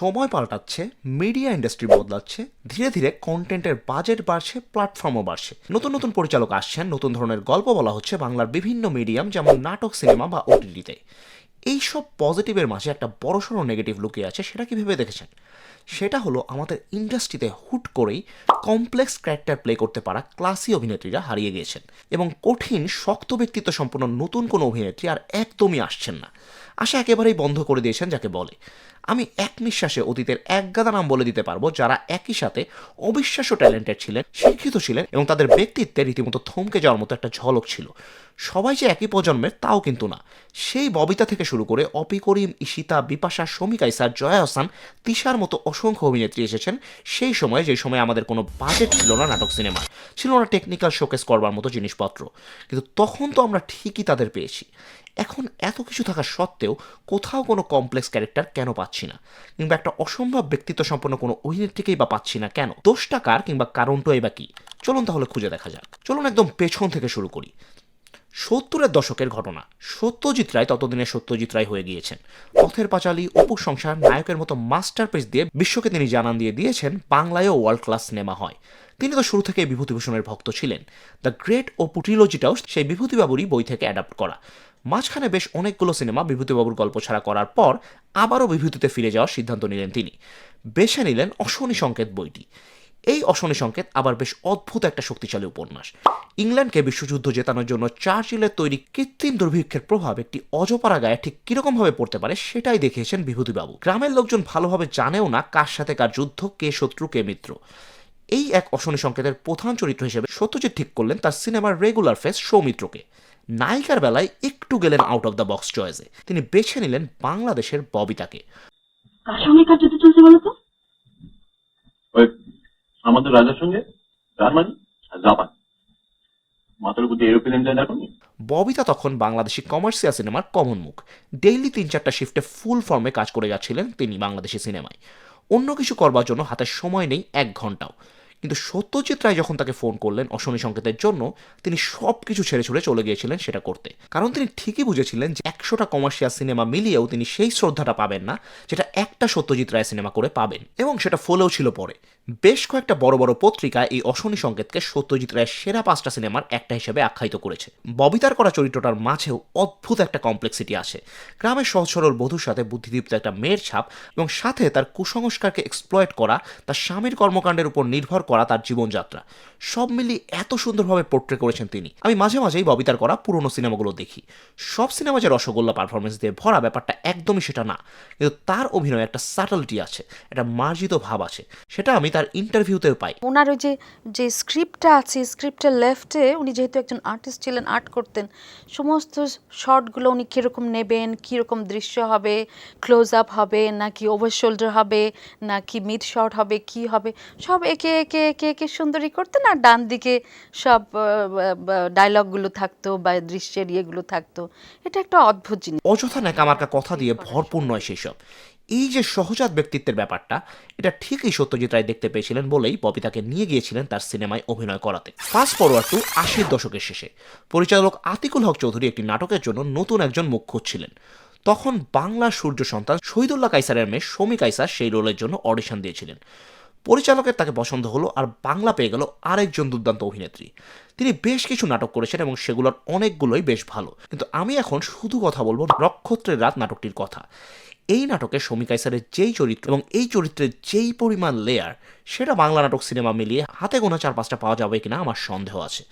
সময় পাল্টাচ্ছে media industry বদলাচ্ছে, ধীরে ধীরে কন্টেন্টের বাজেট বাড়ছে প্ল্যাটফর্মও বাড়ছে। নতুন নতুন পরিচালক আসছেন, নতুন ধরনের গল্প বলা হচ্ছে বাংলার বিভিন্ন মিডিয়াম যেমন নাটক সিনেমা বা ওটিটিতে এইসব পজিটিভের মাঝে একটা বড়সড় নেগেটিভ লুকিয়ে আছে, সেটা কি ভেবে দেখেছেন? সেটা হলো আমাদের ইন্ডাস্ট্রিতে হুট করেই কমপ্লেক্স ক্যারেক্টার প্লে করতে পারা ক্লাসি অভিনেত্রীরা হারিয়ে গিয়েছেন। এবং কঠিন, শক্ত ব্যক্তিত্ব সম্পন্ন নতুন কোনো অভিনেত্রী আর একদমই আসছেন না। আশা একেবারেই বন্ধ করে দিয়েছেন যাকে বলে। আমি এক নিঃশ্বাসে অতীতের একগাদা নাম বলে দিতে পারব যারা একই সাথে অবিশ্বাস্য ট্যালেন্টেড ছিলেন, শিক্ষিত ছিলেন এবং তাদের ব্যক্তিত্বে রীতিমতো থমকে যাওয়ার মতো একটা ঝলক ছিল। সবাই যে একই প্রজন্মের তাও কিন্তু না। সেই ববিতা থেকে শুরু করে অপি করিম ঈশিতা, বিপাশা শমিকা ইসার, জয়া হাসান, তিশার মতো অসংখ্য অভিনেত্রী এসেছেন। সেই সময়, যে সময় আমাদের কোনো বাজেট ছিল না নাটক সিনেমা ছিল না টেকনিক্যাল শোকেস করবার মতো জিনিসপত্র। কিন্তু তখন তো আমরা ঠিকই তাদের পেয়েছি। এখন এত কিছু থাকা সত্ত্বেও কোথাও কোনো কমপ্লেক্স ক্যারেক্টার কেন পাচ্ছি না? কিংবা একটা অসম্ভব ব্যক্তিত্ব সম্পন্ন কোনো অভিনেত্রীকেই বা পাচ্ছি না কেন? দোষটা কার কিংবা কারণটাই বা কি? চলুন তাহলে খুঁজে দেখা যাক। চলুন একদম পেছন থেকে শুরু করি। সত্তরের দশকের ঘটনা। সত্যজিৎ রায় ততদিনে সত্যজিৎ রায় হয়ে গিয়েছেন। পথের পাঁচালী, অপু সংসার, নায়কের মতো মাস্টারপিস দিয়ে বিশ্বকে তিনি জানান দিয়ে দিয়েছেন, বাংলায়ও ওয়ার্ল্ড ক্লাস সিনেমা হয়। তিনি তো শুরু থেকে বিভূতিভূষণের ভক্ত ছিলেন। দ্য গ্রেট অপু ট্রিলজিটাও সেই বিভূতিবাবুরই বই থেকে অ্যাডাপ্ট করা। মাঝখানে বেশ অনেকগুলো সিনেমা বিভূতিবাবুর গল্প ছাড়া করার পর আবারও বিভূতিতে ফিরে যাওয়ার সিদ্ধান্ত নিলেন তিনি। বেছে নিলেন অশনি সংকেত বইটি। এই অশনি সংকেত আবার বেশ অদ্ভুত একটা শক্তিশালী উপন্যাস। ইংল্যান্ডকে বিশ্বযুদ্ধ জেতানোর জন্য চার্চিলের তৈরি কৃত্রিম দুর্ভিক্ষের প্রভাব একটি অজপাড়া গায়ে ঠিক কিরকমভাবে পড়তে পারে সেটাই দেখিয়েছেন বিভূতিবাবু। গ্রামের লোকজন ভালোভাবে জানেও না কার সাথে কার যুদ্ধ, কে শত্রু, কে মিত্র। এই এক অশনি সংকেতের প্রধান চরিত্র হিসেবে সত্যজিৎ ঠিক করলেন তার সিনেমার রেগুলার ফেস সৌমিত্রকে। নায়িকার বেলায় একটু গেলেন আউট অফ দ্য বক্স চয়েসে তিনি বেছে নিলেন বাংলাদেশের ববিতাকে। কার সঙ্গে কার যুদ্ধ চলছে বলো তো? আমাদের রাজার সঙ্গে? জার্মানি? আর জাপান? ববিতা তখন বাংলাদেশি কমার্শিয়াল সিনেমার কমন মুখ। ডেইলি তিন চারটা শিফটে ফুল ফর্মে কাজ করে যাচ্ছিলেন তিনি বাংলাদেশি সিনেমায় অন্য কিছু করবার জন্য হাতে সময় নেই এক ঘন্টাও। কিন্তু সত্যজিৎ রায় যখন তাকে ফোন করলেন অশনি সংকেতের জন্য, তিনি সব কিছু ছেড়ে ছুড়ে চলে গিয়েছিলেন সেটা করতে। কারণ তিনি ঠিকই বুঝেছিলেন যে একশোটা কমার্শিয়াল সিনেমা মিলিয়েও তিনি সেই শ্রদ্ধাটা পাবেন না, যেটা একটা সত্যজিৎ রায় সিনেমা করে পাবেন। এবং সেটা ফলেও ছিল পরে। বেশ কয়েকটা বড় বড় পত্রিকা এই অশনি সংকেতকে সত্যজিৎ রায়ের সেরা পাঁচটা সিনেমার একটা হিসেবে আখ্যায়িত করেছে। ববিতার করা চরিত্রটার মাঝেও অদ্ভুত একটা কমপ্লেক্সিটি আছে গ্রামের সহজ সরল বধূর সাথে বুদ্ধিদীপ্ত একটা মেয়ের ছাপ এবং সাথে তার কুসংস্কারকে এক্সপ্লয়েট করা, তার স্বামীর কর্মকাণ্ডের উপর নির্ভর করা তার জীবনযাত্রা। সব মিলিয়ে এত সুন্দরভাবে পোর্ট্রে করেছেন তিনি। আমি মাঝে মাঝেই ববিতার করা পুরনো সিনেমাগুলো দেখি। সব সিনেমা যে রসগোল্লা পারফরমেন্স দিয়ে ভরা ব্যাপারটা একদমই সেটা না। কিন্তু তার অভিনয়ে একটা সাটলটি আছে, একটা মার্জিত ভাব আছে। সেটা আমি তার ইন্টারভিউতেও পাই ওনার ওই যে যে স্ক্রিপ্টটা আছে স্ক্রিপ্টের লেফটে উনি যেহেতু একজন আর্টিস্ট ছিলেন আর্ট করতেন সমস্ত শর্টগুলো উনি কীরকম নেবেন কীরকম দৃশ্য হবে ক্লোজ আপ হবে নাকি ওভার শোল্ডার হবে নাকি মিড শট হবে কি হবে সব একে একে একে একে সুন্দরী করতেন আর ডান দিকে সব ডায়লগগুলো থাকতো বা দৃশ্যের ইয়েগুলো থাকতো। এটা একটা অদ্ভুত জিনিস। অযথা ন্যাকামার্কা কথা দিয়ে ভরপুর নয় সেই সব এই যে সহজাত ব্যক্তিত্বের ব্যাপারটা, এটা ঠিকই সত্যজিৎ রায় দেখতে পেয়েছিলেন বলেই ববি তাকে নিয়ে গিয়েছিলেন তার সিনেমায় অভিনয় করাতে। ফাস্ট ফরওয়ার্ড টু আশির দশকের শেষে, পরিচালক আতিকুল হক চৌধুরী একটি নাটকের জন্য নতুন একজন মুখ খুঁজছিলেন। তখন বাংলা সূর্য সন্তান শহীদুল্লাহ কাইসারের মেয়ে শমী কাইসার সেই রোলের জন্য অডিশন দিয়েছিলেন। পরিচালকের তাকে পছন্দ হলো আর বাংলা পেয়ে গেল আরেকজন দুর্দান্ত অভিনেত্রী। তিনি বেশ কিছু নাটক করেছেন এবং সেগুলোর অনেকগুলোই বেশ ভালো। কিন্তু আমি এখন শুধু কথা বলব নক্ষত্রের রাত নাটকটির কথা। এই নাটকে শমী কাইসারের যেই চরিত্র এবং এই চরিত্রের যেই পরিমাণ লেয়ার সেটা বাংলা নাটক সিনেমা মিলিয়ে হাতে গোনা চার পাঁচটা পাওয়া যাবে কিনা আমার সন্দেহ আছে।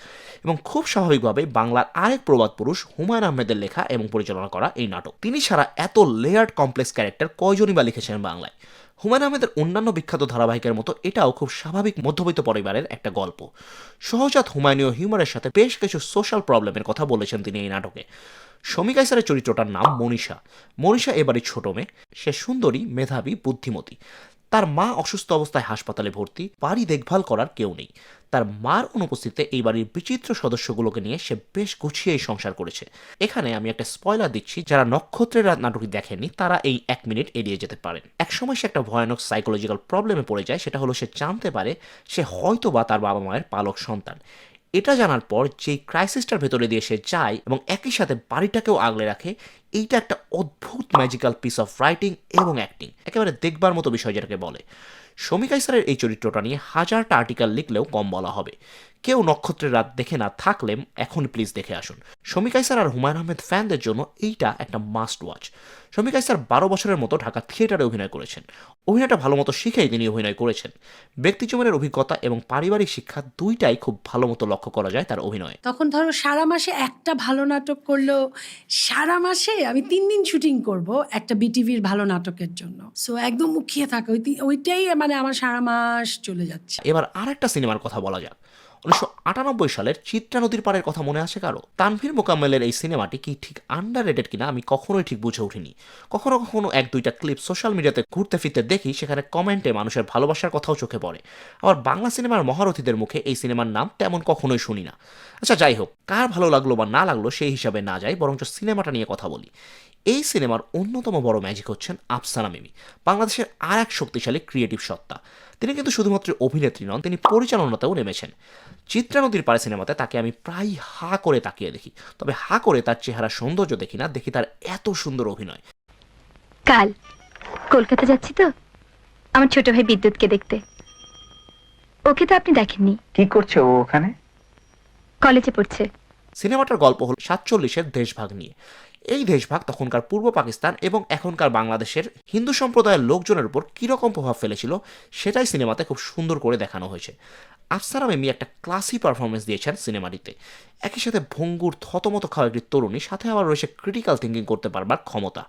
এবং খুব স্বাভাবিকভাবে বাংলার আরেক প্রবাদ পুরুষ হুমায়ুন আহমেদের লেখা এবং পরিচালনা করা এই নাটক। তিনি ছাড়া এত লেয়ার্ড কমপ্লেক্স ক্যারেক্টার কয়জনই বা লিখেছেন বাংলায়? হুমায়ুন আহমেদের অন্যান্য বিখ্যাত ধারাবাহিকের মতো এটাও খুব স্বাভাবিক মধ্যবিত্ত পরিবারের একটা গল্প। সহজাত হুমায়ুনীয় হিউমারের সাথে বেশ কিছু সোশ্যাল প্রবলেমের কথা বলেছেন তিনি এই নাটকে। শমী চরিত্রটার নাম মনীষা। মনীষা এবারই ছোট মেয়ে। সে সুন্দরী, মেধাবী, বুদ্ধিমতী। তার মা অসুস্থ অবস্থায় হাসপাতালে ভর্তি। বাড়ি দেখভাল করার কেউ নেই। তার মার অনুপস্থিতিতে এই বাড়ির বিচিত্র সদস্যগুলোকে নিয়ে সে বেশ গুছিয়ে এই সংসার করেছে। এখানে আমি একটা স্পয়লার দিচ্ছি। যারা নক্ষত্রের নাটকটি দেখেননি, তারা এই এক মিনিট এড়িয়ে যেতে পারেন। একসময় সে একটা ভয়ানক সাইকোলজিক্যাল প্রবলেমে পড়ে যায়। সেটা হলো সে জানতে পারে সে হয়তো বা তার বাবা মায়ের পালক সন্তান। এটা জানার পর যেই ক্রাইসিসটার ভেতরে দিয়ে সে যায় এবং একই সাথে বাড়িটাকেও আগলে রাখে, এইটা একটা অদ্ভুত ম্যাজিক্যাল পিস অফ রাইটিং এবং অ্যাক্টিং একেবারে দেখবার মতো বিষয় যেটাকে বলে। শমী স্যারের এই চরিত্রটা নিয়ে হাজারটা আর্টিকেল লিখলেও কম বলা হবে। কেউ নক্ষত্রের রাত দেখে না থাকলে এখন প্লিজ দেখে আসুন। শমী কাইসার আর হুমায়ুন আহমেদ ফ্যানদের জন্য এইটা একটা মাস্ট ওয়াচ শমী কাইসার বারো বছরের মতো ঢাকা থিয়েটারে অভিনয় করেছেন। অভিনয়টা ভালো মতো শিখেই তিনি অভিনয় করেছেন। ব্যক্তিজীবনের অভিজ্ঞতা এবং পারিবারিক শিক্ষা দুইটাই খুব ভালো মতো লক্ষ্য করা যায় তার অভিনয়ে। তখন ধরো সারা মাসে একটা ভালো নাটক করল সারা মাসে আমি তিন দিন শুটিং করব একটা বিটিভির ভালো নাটকের জন্য। সো একদম মুখিয়ে থাকে। ওই ওইটাই মানে আমার সারা মাস চলে যাচ্ছে। এবার আর একটা সিনেমার কথা বলা যাক। উনিশশো আটানব্বই সালের চিত্রা নদীর পাড়ের কথা মনে আছে কারও? তানভীর মোকাম্মেলের এই সিনেমাটি কি ঠিক আন্ডার রেটেড কিনা আমি কখনোই ঠিক বুঝে উঠিনি। কখনো কখনো এক দুইটা ক্লিপ সোশ্যাল মিডিয়াতে ঘুরতে ফিরতে দেখি, সেখানে কমেন্টে মানুষের ভালোবাসার কথাও চোখে পড়ে। আবার বাংলা সিনেমার মহারথীদের মুখে এই সিনেমার নাম তেমন কখনোই শুনি না। আচ্ছা যাই হোক, কার ভালো লাগল বা না লাগল সেই হিসাবে না যাই, বরঞ্চ সিনেমাটা নিয়ে কথা বলি। এই সিনেমার অন্যতম বড় ম্যাজিক হচ্ছেন আফসানা মিমি, বাংলাদেশের আর এক শক্তিশালী ক্রিয়েটিভ সত্তা। তিনি কিন্তু শুধুমাত্র অভিনেত্রী নন তিনি পরিচালনাতেও নেমেছেন। চিত্রা নদীর পাড়ে সিনেমাতে তাকে আমি প্রায় হা করে তাকিয়ে দেখি। তবে হা করে তার চেহারা সৌন্দর্য দেখি না দেখি তার এত সুন্দর অভিনয়। কাল কলকাতা যাচ্ছি তো? আমার ছোট ভাই বিদ্যুৎকে দেখতে। ওকে তো আপনি দেখেননি। কি করছে ও ওখানে? কলেজে পড়ছে। সিনেমাটার গল্প হল সাতচল্লিশের দেশভাগ নিয়ে। এই দেশভাগ তখনকার পূর্ব পাকিস্তান এবং এখনকার বাংলাদেশের হিন্দু সম্প্রদায়ের লোকজনের উপর কীরকম প্রভাব ফেলেছিল সেটাই সিনেমাতে খুব সুন্দর করে দেখানো হয়েছে। আফসারা মেমি একটা ক্লাসি পারফরমেন্স দিয়েছেন সিনেমাটিতে। একই সাথে ভঙ্গুর থতমত খাওয়া একটি তরুণী সাথে আবার রয়েছে ক্রিটিক্যাল থিঙ্কিং করতে পারবার ক্ষমতা।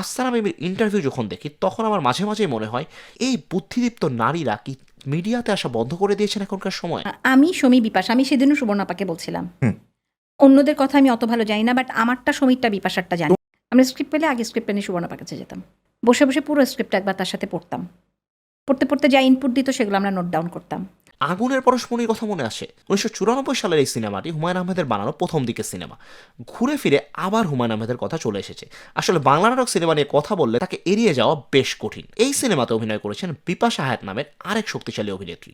আফসারা মেমির ইন্টারভিউ যখন দেখি তখন আমার মাঝে মাঝেই মনে হয় এই বুদ্ধিদীপ্ত নারীরা কি মিডিয়াতে আসা বন্ধ করে দিয়েছেন এখনকার সময়? আমি সমী বিপাশ আমি সেদিনও সুবর্ণাপাকে বলছিলাম। অন্যদের কথা আমি অত ভালো জানি না বাট আমারটা, সমীরটা, বিপাশারটা জানি। আমরা স্ক্রিপ্ট পেলে আগে স্ক্রিপ্ট পেলে সুবর্ণ কাছে যেতাম। বসে বসে পুরো স্ক্রিপ্ট একবার তার সাথে পড়তাম। পড়তে পড়তে যা ইনপুট দিত সেগুলো আমরা নোট ডাউন করতাম। আগুনের পরশমণির কথা মনে আসে। উনিশশো চুরানব্বই সালের এই সিনেমাটি হুমায়ুন আহমেদের বানানো প্রথম দিকের সিনেমা। ঘুরে ফিরে আবার হুমায়ুন আহমেদের কথা চলে এসেছে। আসলে বাংলা নাটক সিনেমা নিয়ে কথা বললে তাকে এড়িয়ে যাওয়া বেশ কঠিন। এই সিনেমাতে অভিনয় করেছেন বিপাশা হায়াত নামের আরেক শক্তিশালী অভিনেত্রী।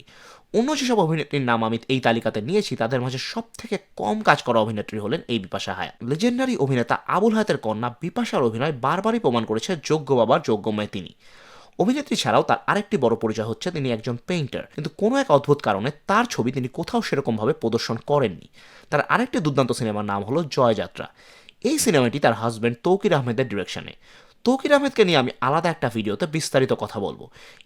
অন্য যেসব অভিনেত্রীর নাম আমি এই তালিকাতে নিয়েছি, তাদের মাঝে সব থেকে কম কাজ করা অভিনেত্রী হলেন এই বিপাশা হায়াত লেজেন্ডারি অভিনেতা আবুল হায়াতের কন্যা বিপাশার অভিনয় বারবারই প্রমাণ করেছে যোগ্য বাবার যোগ্য মেয়ে তিনি। অভিনেত্রী ছাড়াও তার আরেকটি বড় পরিচয় হচ্ছে তিনি একজন পেইন্টার কিন্তু কোনো এক অদ্ভুত কারণে তার ছবি তিনি কোথাও সেরকমভাবে প্রদর্শন করেননি। তার আরেকটি দুর্দান্ত সিনেমার নাম হলো জয়যাত্রা। এই সিনেমাটি তার হাজব্যান্ড তৌকির আহমেদের ডিরেকশনে তৌকির আহমেদকে নিয়ে আমি আলাদা একটা ভিডিওতে বিস্তারিত কথা বলব।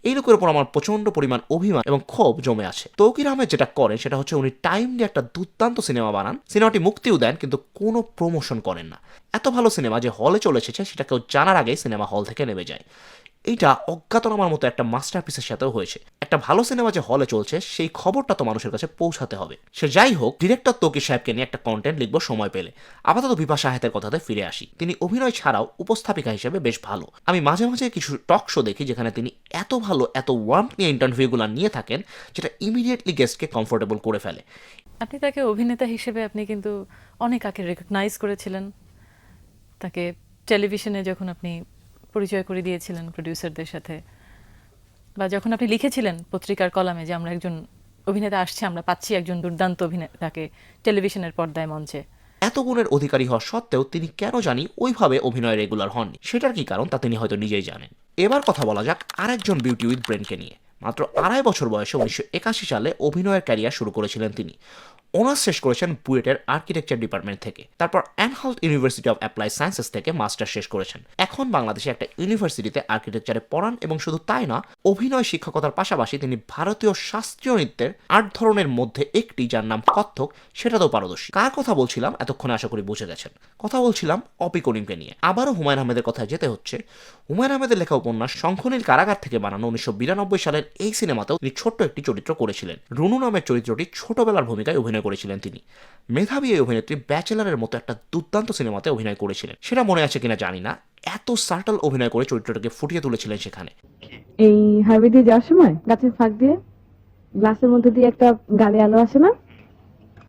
এই লোকের উপর আমার প্রচণ্ড পরিমাণ অভিমান এবং ক্ষোভ জমে আছে। তৌকির আহমেদ যেটা করেন সেটা হচ্ছে উনি টাইম দিয়ে একটা দুর্দান্ত সিনেমা বানান। সিনেমাটি মুক্তিও দেন, কিন্তু কোনো প্রমোশন করেন না। এত ভালো সিনেমা যে হলে চলে এসেছে, সেটা কেউ জানার আগেই সিনেমা হল থেকে নেমে যায়। এইটা অজ্ঞাতনামার মতো একটা মাস্টারপিসের সাথেও হয়েছে। একটা ভালো সিনেমা যে হলে চলছে, সেই খবরটা তো মানুষের কাছে পৌঁছাতে হবে। সে যাই হোক ডিরেক্টর তৌকির সাহেবকে নিয়ে একটা কন্টেন্ট লিখব, সময় পেলে। আপাতত বিপাশা সাহেতের কথাতে ফিরে আসি। তিনি অভিনয় ছাড়াও উপস্থাপিকা হিসেবে বেশ ভালো। আমি মাঝে মাঝে কিছু টক শো দেখি, যেখানে তিনি এত ভালো, এত ওয়ার্ম নিয়ে ইন্টারভিউগুলো নিয়ে থাকেন, যেটা ইমিডিয়েটলি গেস্টকে কমফোর্টেবল করে ফেলে। আপনি তাকে অভিনেতা হিসেবে আপনি কিন্তু অনেক আগে রেকগনাইজ করেছিলেন। তাকে টেলিভিশনে যখন আপনি পরিচয় করে দিয়েছিলেন প্রডিউসারদের সাথে। বা যখন আপনি লিখেছিলেন পত্রিকার কলামে যে আমরা একজন অভিনেতা আসছে, আমরা পাচ্ছি একজন দুর্দান্ত অভিনেতাকে টেলিভিশনের পর্দায় মঞ্চে। এত গুণের অধিকারী হওয়া সত্ত্বেও তিনি কেন জানি ওইভাবে অভিনয় রেগুলার হননি। সেটার কি কারণ তা তিনি হয়তো নিজেই জানেন। এবার কথা বলা যাক আরেকজন বিউটি উইথ ব্রেনকে নিয়ে। মাত্র আড়াই বছর বয়সে উনিশশো একাশি সালে অভিনয়ের ক্যারিয়ার শুরু করেছিলেন তিনি। অনার্স শেষ করেছেন বুয়েটের আর্কিটেকচার ডিপার্টমেন্ট থেকে। তারপর Anhalt university of applied sciences থেকে মাস্টার শেষ করেছেন। এখন বাংলাদেশে একটা ইউনিভার্সিটিতে আর্কিটেকচারে পড়ান এবং শুধু তাই না, অভিনয় শিক্ষকতার পাশাপাশি তিনি ভারতীয় শাস্ত্রীয় নৃত্যের আট ধরনের মধ্যে একটি, যার নাম কত্থক, সেটাতেও পারদর্শী। কার কথা বলছিলাম? এতক্ষণে আশা করি বুঝে গেছেন। কথা বলছিলাম অপি করিমকে নিয়ে। আবারও হুমায়ুন আহমেদের কথায় যেতে হচ্ছে। হুমায়ুন আহমেদের লেখা উপন্যাস শঙ্খনীল কারাগার থেকে বানানো উনিশশো বিরানব্বই সালের এই সিনেমাতেও তিনি ছোট্ট একটি চরিত্র করেছিলেন। রুনু নামের চরিত্রটি ছোটবেলার ভূমিকায় অভিনয় করেছিলেন তিনি। মেধাবী এই অভিনেত্রী ব্যাচেলারের মতো একটা দুর্দান্ত সিনেমাতে অভিনয় করেছিলেন। সেটা মনে আছে কিনা জানি না। এত সার্টাল অভিনয় করে চরিত্রটাকে ফুটিয়ে তুলেছিলেন সেখানে। এই হাইওয়ে দিয়ে যাওয়ার সময় গাছের ফাঁক দিয়ে গ্লাসের মধ্যে দিয়ে একটা গালে আলো আসে না?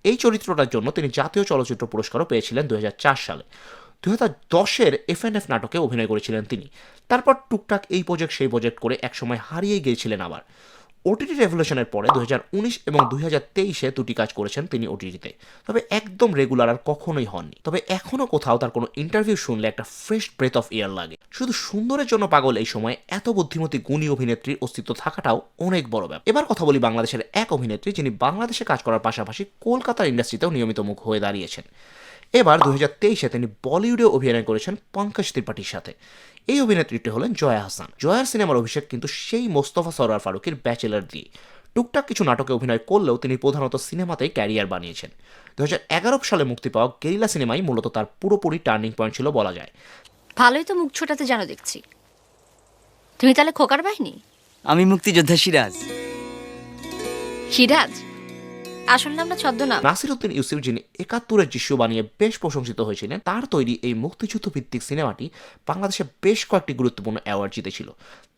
এই চরিত্রটার জন্য তিনি জাতীয় চলচ্চিত্র পুরস্কারও পেয়েছিলেন দুই হাজার চার সালে। দু হাজার দশের এফ এন এফ নাটকে অভিনয় করেছিলেন তিনি। তারপর টুকটাক এই প্রজেক্ট সেই প্রজেক্ট করে একসময় হারিয়ে গিয়েছিলেন আবার। ওটিটি রেভলিউশনের পরে দুহাজার উনিশ এবং দুই হাজার তেইশে দুটি কাজ করেছেন তিনি ওটিটিতে তবে একদম রেগুলার আর কখনোই হননি। তবে এখনও কোথাও তার কোনো ইন্টারভিউ শুনলে একটা ফ্রেশ ব্রেথ অফ এয়ার লাগে। শুধু সুন্দরের জন্য পাগল এই সময় এত বুদ্ধিমতী গুণী অভিনেত্রীর অস্তিত্ব থাকাটাও অনেক বড় ব্যাপার। এবার কথা বলি বাংলাদেশের এক অভিনেত্রী যিনি বাংলাদেশে কাজ করার পাশাপাশি কলকাতার ইন্ডাস্ট্রিতেও নিয়মিত মুখ হয়ে দাঁড়িয়েছেন। এবার দু হাজার তেইশে তিনি বলিউডে অভিনয় করেছেন পঙ্কজ ত্রিপাঠীর সাথে। এই অভিনেত্রীটি হলেন জয়া হাসান। জয়ার সিনেমার অভিষেক কিন্তু সেই মোস্তফা সরার ফারুকের ব্যাচেলার দিয়ে। টুকটাক কিছু নাটকে অভিনয় করলেও তিনি প্রধানত সিনেমাতেই ক্যারিয়ার বানিয়েছেন। দু হাজার এগারো সালে মুক্তি পাওয়া গেরিলা সিনেমাই মূলত তার পুরোপুরি টার্নিং পয়েন্ট ছিল বলা যায়। ভালোই তো মুখ ছোটাতে জানো দেখছি। তুমি তাহলে খোকার বাহিনী? আমি মুক্তিযোদ্ধা সিরাজ। সিরাজ? আসল নামটা ছদ্মনাম। নাসির উদ্দিন ইউসুফ, যিনি একাত্তরের দৃশ্য বানিয়ে বেশ প্রশংসিত হয়েছিলেন, তার তৈরি এই মুক্তিযুদ্ধ ভিত্তিক সিনেমাটি বাংলাদেশে বেশ কয়েকটি গুরুত্বপূর্ণ অ্যাওয়ার্ড জিতেছিল।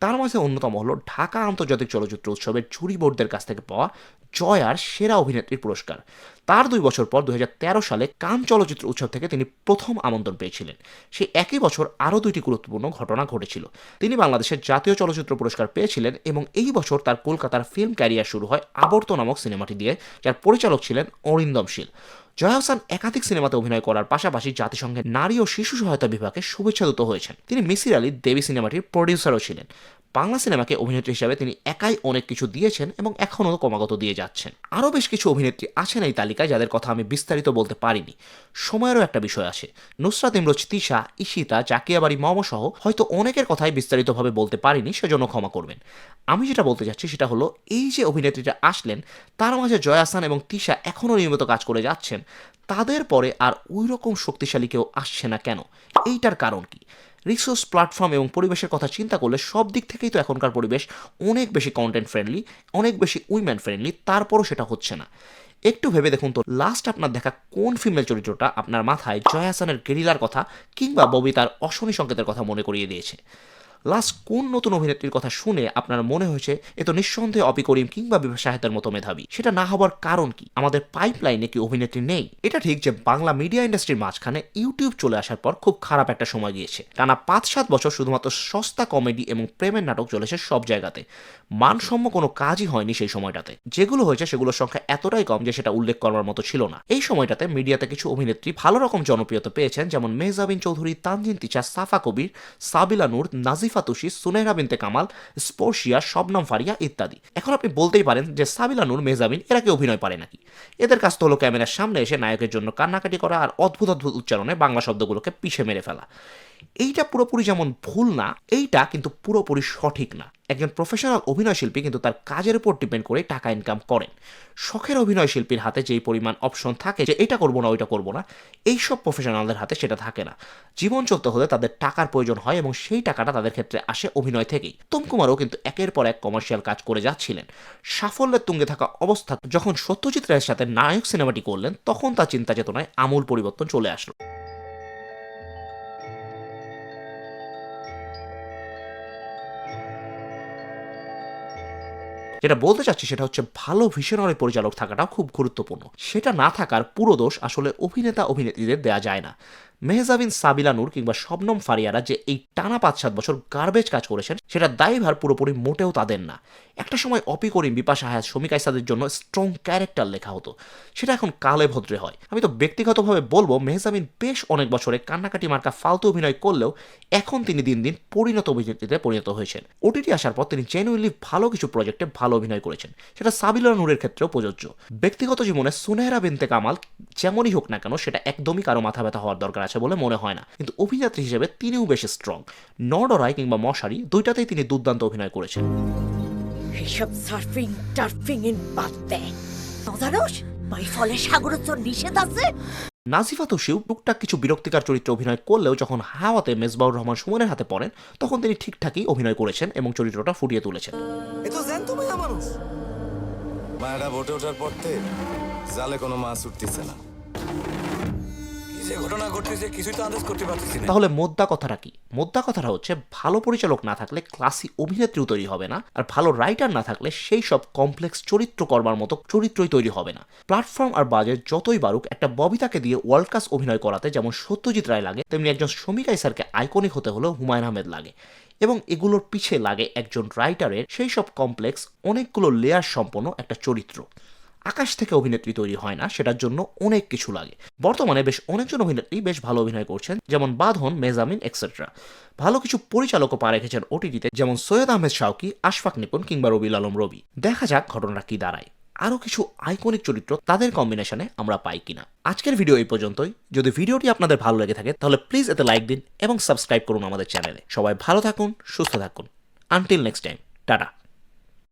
তার মাঝে অন্যতম হল ঢাকা আন্তর্জাতিক চলচ্চিত্র উৎসবের জুরি বোর্ডদের কাছ থেকে পাওয়া জয়ার সেরা অভিনেত্রীর পুরস্কার। তার দুই বছর পর দুহাজার তেরো সালে কান চলচ্চিত্র উৎসব থেকে তিনি প্রথম আমন্ত্রণ পেয়েছিলেন। সেই একই বছর আরও দুইটি গুরুত্বপূর্ণ ঘটনা ঘটেছিল। তিনি বাংলাদেশের জাতীয় চলচ্চিত্র পুরস্কার পেয়েছিলেন এবং এই বছর তার কলকাতার ফিল্ম ক্যারিয়ার শুরু হয় আবর্ত নামক সিনেমাটি দিয়ে, যার পরিচালক ছিলেন অরিন্দম শীল। জয়া হাসান একাধিক সিনেমাতে অভিনয় করার পাশাপাশি জাতিসংঘের নারী ও শিশু সহায়তা বিভাগে শুভেচ্ছাদূত হয়েছেন। তিনি মিসির আলী দেবী সিনেমাটির প্রডিউসারও ছিলেন। বাংলা সিনেমাকে অভিনেত্রী হিসাবে তিনি একাই অনেক কিছু দিয়েছেন এবং এখনও ক্রমাগত দিয়ে যাচ্ছেন। আরও বেশ কিছু অভিনেত্রী আছেন এই তালিকায় যাদের কথা আমি বিস্তারিত বলতে পারিনি। সময়েরও একটা বিষয় আছে। নুসরাত ইমরোজ, তিশা ইশিতা জাকিয়াবাড়ি মম সহ হয়তো অনেকের কথাই বিস্তারিতভাবে বলতে পারিনি, সেজন্য ক্ষমা করবেন। আমি যেটা বলতে চাচ্ছি সেটা হলো, এই যে অভিনেত্রীরা আসলেন, তার মাঝে জয় আসান এবং তিশা এখনও নিয়মিত কাজ করে যাচ্ছেন, তাদের পরে আর ওই রকম শক্তিশালী কেউ আসছে না কেন? এইটার কারণ কি? রিসোর্স প্ল্যাটফর্ম এবং পরিবেশের কথা চিন্তা করলে সব দিক থেকেই তো এখনকার পরিবেশ অনেক বেশি কন্টেন্ট ফ্রেন্ডলি অনেক বেশি উইম্যান ফ্রেন্ডলি তারপরও সেটা হচ্ছে না। একটু ভেবে দেখুন তো লাস্ট আপনার দেখা কোন ফিমেল চরিত্রটা আপনার মাথায় জয় হাসানের গেরিলার কথা কিংবা ববিতার অশনি সংকেতের কথা মনে করিয়ে দিয়েছে। লাস্ট কোন নতুন অভিনেত্রীর কথা শুনে আপনার মনে হয়েছে, এ তো নিঃসন্দেহে অপি করিম কিংবা বিভা মতো মেধাবী সেটা না হবার কারণ কি? আমাদের পাইপলাইনে কি অভিনেত্রী নেই? এটা ঠিক যে বাংলা মিডিয়া ইন্ডাস্ট্রির মাঝখানে ইউটিউব চলে আসার পর খুব খারাপ একটা সময় গিয়েছে। টানা পাঁচ সাত বছর শুধুমাত্র সস্তা কমেডি এবং প্রেমের নাটক চলেছে সব জায়গাতে। মানসম্য কোনো কাজই হয়নি সেই সময়টাতে। যেগুলো হয়েছে সেগুলোর সংখ্যা এতটাই কম যে সেটা উল্লেখ করার মতো ছিল না। এই সময়টাতে মিডিয়াতে কিছু অভিনেত্রী ভালো রকম জনপ্রিয়তা পেয়েছেন, যেমন মেহজাবিন চৌধুরী, তানজিন তিচা, সাফা কবির, সাবিলা নূর, নাজিফা তুষি সুনেহরা বিনতে কামাল, স্পর্শিয়া, শবনম ফারিয়া ইত্যাদি। এখন আপনি বলতেই পারেন যে সাবিলা নূর মেজামিন এরা কি অভিনয় পারে নাকি? এদের কাছ তো হলো ক্যামেরার সামনে এসে নায়কের জন্য কান্নাকাটি করা আর অদ্ভুত অদ্ভুত উচ্চারণে বাংলা শব্দগুলোকে পিষে মেরে ফেলা। এইটা পুরোপুরি যেমন ভুল না, এইটা কিন্তু পুরোপুরি সঠিক না। একজন প্রফেশনাল অভিনয় শিল্পী কিন্তু তার কাজের উপর ডিপেন্ড করে টাকা ইনকাম করেন। শখের অভিনয় শিল্পীর হাতে যেই পরিমাণ অপশন থাকে যে এটা করব না, ওইটা করব না, এইসব প্রফেশনালদের হাতে সেটা থাকে না। জীবন চলতে হলে তাদের টাকার প্রয়োজন হয় এবং সেই টাকাটা তাদের ক্ষেত্রে আসে অভিনয় থেকেই। উত্তম কুমারও কিন্তু একের পর এক কমার্শিয়াল কাজ করে যাচ্ছিলেন। সাফল্যের তুঙ্গে থাকা অবস্থা, যখন সত্যজিৎ রায়ের সাথে নায়ক সিনেমাটি করলেন, তখন তার চিন্তা চেতনায় আমূল পরিবর্তন চলে আসলো। যেটা বলতে চাচ্ছি সেটা হচ্ছে ভালো ভিশনারি পরিচালক থাকাটাও খুব গুরুত্বপূর্ণ। সেটা না থাকার পুরো দোষ আসলে অভিনেতা অভিনেত্রীদের দেয়া যায় না। মেহজাবিন সাবিলা নূর কিংবা শবনম ফারিয়ারা যে এই টানা পাঁচ সাত বছর গার্বেজ কাজ করেছেন, সেটা দায়ভার পুরোপুরি মোটেও তাদের না। একটা সময় অপি করিম, বিপাশা হায়াত, শমিকা জন্য স্ট্রং ক্যারেক্টার লেখা হতো। সেটা এখন কালে ভদ্রে হয়। আমি তো ব্যক্তিগতভাবে বলব, মেহজাবিন বেশ অনেক বছরে কান্নাকাটি মার্কা ফালতু অভিনয় করলেও এখন তিনি দিন দিন পরিণত অভিনেত্রীতে পরিণত হয়েছেন। ওটিটি আসার পর তিনি জেনুইনলি ভালো কিছু প্রজেক্টে ভালো অভিনয় করেছেন। সেটা সাবিলা নূরের ক্ষেত্রেও প্রযোজ্য। ব্যক্তিগত জীবনে সুনেহরা বিনতে কামাল যেমনই হোক না কেন, সেটা একদমই কারও মাথা ব্যথা হওয়ার দরকার আছে বলে মনে হয় না। কিন্তু অভিনেত্রী হিসেবে তিনিও বেশি স্ট্রং নডরাই কিংবা মশারি দুইটাতেই তিনি দুর্দান্ত অভিনয় করেছেন। এসব সার্ফিং টার্ফিং ইন বাদ দে। জানোস ফলে সাগরোত্তর নিষেধ আছে? নাজিফা তুষিও টুকটাক কিছু বিরক্তিকর চরিত্রে অভিনয় করলেও যখন হাওয়াতে মেজবাউর রহমান সুমনের হাতে পড়েন তখন তিনি ঠিকঠাকই অভিনয় করেছেন এবং চরিত্রটা ফুটিয়ে তুলেছেন। এ তো জ্যান্ত মায়া মানুষ। মায়াটা ভোটে ওঠার পর থেকে জালে কোনো মাছ উঠতেছে না। তাহলে মোদ্দা কথাটা কি? মোদ্দা কথাটা হচ্ছে, ভালো পরিচালক না থাকলে ক্লাসি অভিনেত্রীও তৈরি হবে না, আর ভালো রাইটার না থাকলে সেই সব কমপ্লেক্স চরিত্র করবার মতো চরিত্রই তৈরি হবে না। প্ল্যাটফর্ম আর বাজেট যতই বাড়ুক, একটা ববিতাকে দিয়ে ওয়ার্ল্ড ক্লাস অভিনয় করাতে যেমন সত্যজিৎ রায় লাগে, তেমনি একজন শমিকা ইসারকে আইকনিক হতে হলেও হুমায়ুন আহমেদ লাগে। এবং এগুলোর পিছে লাগে একজন রাইটারের সেই সব কমপ্লেক্স অনেকগুলো লেয়ার সম্পন্ন একটা চরিত্র। আকাশ থেকে অভিনেত্রী তৈরি হয় না, সেটার জন্য অনেক কিছু লাগে। বর্তমানে বেশ অনেকজন অভিনেত্রী বেশ ভালো অভিনয় করছেন, যেমন বাঁধন, মেজামিন এক্সেট্রা ভালো কিছু পরিচালকও পা রেখেছেন ওটিটিতে যেমন সৈয়দ আহমেদ শাওকি, আশফাক নিপুন কিংবা রবিল আলম রবি। দেখা যাক ঘটনাটা কি দাঁড়ায়। আরও কিছু আইকনিক চরিত্র তাদের কম্বিনেশনে আমরা পাই কিনা। আজকের ভিডিও এই পর্যন্তই। যদি ভিডিওটি আপনাদের ভালো লেগে থাকে, তাহলে প্লিজ এতে লাইক দিন এবং সাবস্ক্রাইব করুন আমাদের চ্যানেলে সবাই ভালো থাকুন, সুস্থ থাকুন। Until next time tata.